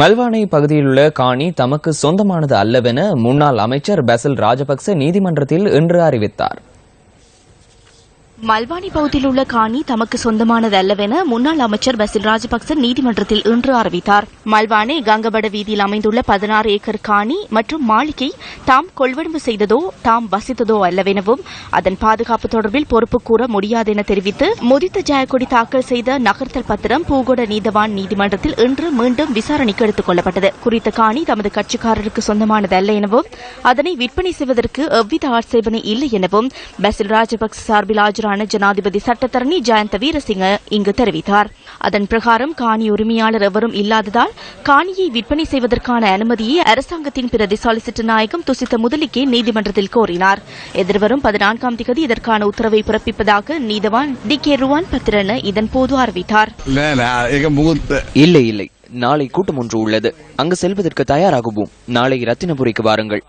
மல்வானை பகுதியிலுள்ள காணி தமக்கு சொந்தமானது அல்லவென முன்னாள் அமைச்சர் பசில் ராஜபக்ச நீதிமன்றத்தில் இன்று அறிவித்தார். மல்வானி பகுதியில் உள்ள காணி தமக்கு சொந்தமானது அல்லவென முன்னாள் அமைச்சர் பசில் ராஜபக்ச நீதிமன்றத்தில் இன்று அறிவித்தார். மல்வானே கங்கபட வீதியில் அமைந்துள்ள பதினாறு ஏக்கர் காணி மற்றும் மாளிகை தாம் கொள்வனவு செய்ததோ தாம் வசித்ததோ அல்லவெனவும் அதன் பாதுகாப்பு தொடர்பில் பொறுப்பு கூற முடியாது என தெரிவித்து முதித்த ஜெயக்கொடி தாக்கல் செய்த நகர்த்தல் பத்திரம் பூகோட நீதவான் நீதிமன்றத்தில் இன்று மீண்டும் விசாரணைக்கு எடுத்துக் கொள்ளப்பட்டது. குறித்த காணி தமது கட்சிக்காரருக்கு சொந்தமானது அல்ல எனவும் அதனை விற்பனை செய்வதற்கு எவ்வித ஆட்சேபனை இல்லை எனவும் பசில் ராஜபக்ச சார்பில் ஆஜரான அமைப்புக்கான ஜனாதிபதி சட்டத்தரணி ஜெயந்த வீரசிங்க இங்கு தெரிவித்தார். அதன் பிரகாரம் காணி உரிமையாளர் எவரும் இல்லாததால் காணியை விற்பனை செய்வதற்கான அனுமதியை அரசாங்கத்தின் பிரதி சாலிசிட்டர் நாயகம் துசித்த முதலிக்கே நீதிமன்றத்தில் கோரினார். எதிர்வரும் பதினான்காம் திகதி இதற்கான உத்தரவை பிறப்பிப்பதாக நீதவான் டி கே ருவான் பத்திரன இதன்போது அறிவித்தார். இல்லை இல்லை நாளை கூட்டம் ஒன்று உள்ளது. அங்கு செல்வதற்கு தயாராகவும். நாளை ரத்தினபுரிக்கு வாருங்கள்.